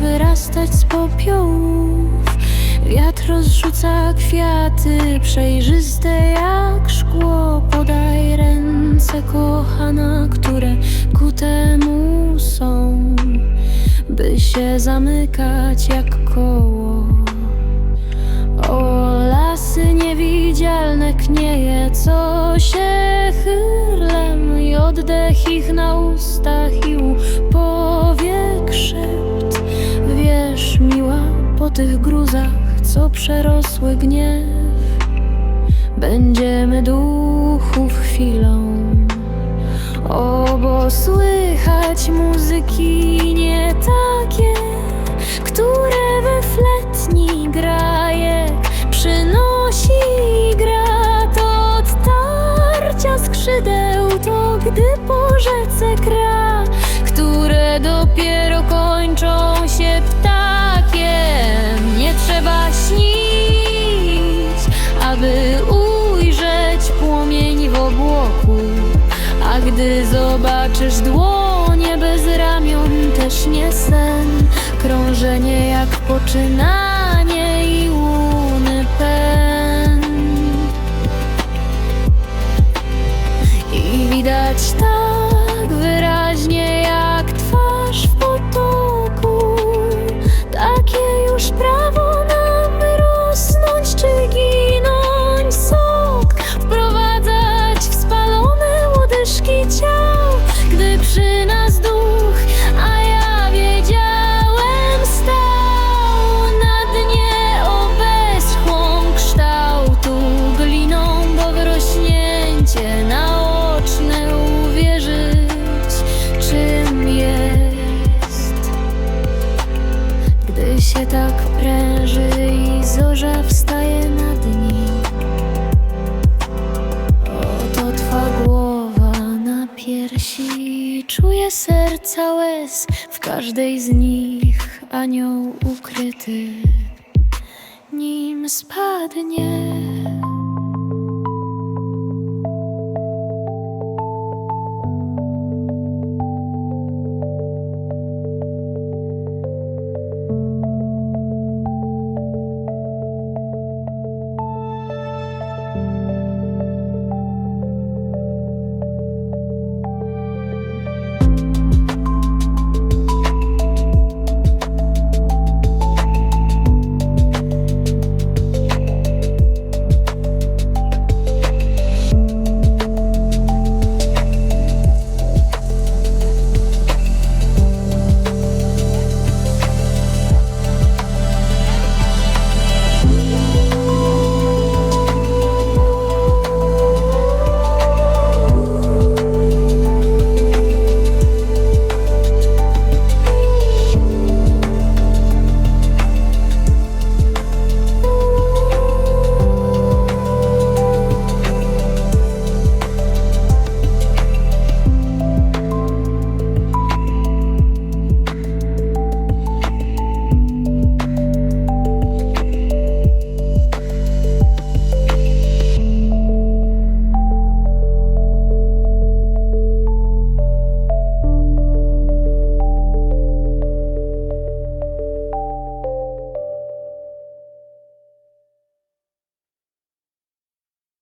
wyrastać z popiołów. Wiatr rozrzuca kwiaty przejrzyste jak szkło. Podaj ręce, kochana, które ku temu są, by się zamykać jak koło. O, lasy niewidzialne knieje, co się chylem i oddech ich na ustach i u powiek szept. Wiesz, miła, tych gruzach, co przerosły gniew, będziemy duchów chwilą. O, bo słychać muzyki nie takie, które we fletni grajek przynosi gra to od tarcia skrzydeł, to gdy po rzece kra, aby ujrzeć płomień w obłoku. A gdy zobaczysz dłonie bez ramion, też nie sen, krążenie jak poczynanie tak pręży i zorza wstaje na dni. Oto twa głowa na piersi Czuję serca łez w każdej z nich Anioł ukryty. Nim spadnie